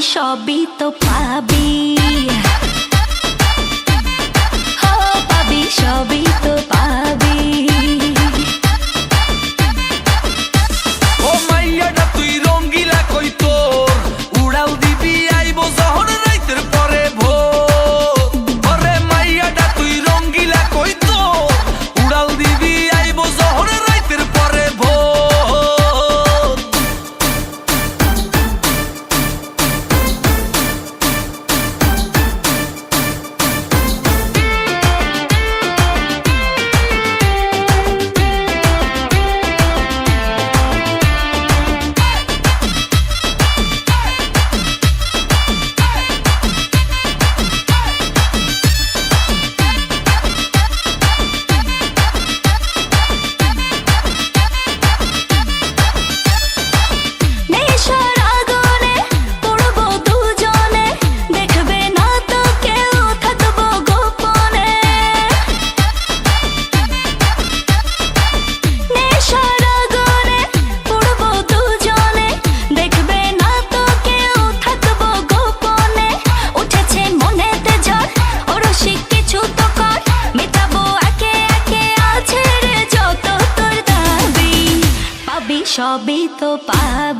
Shobito para সবই তো পাব।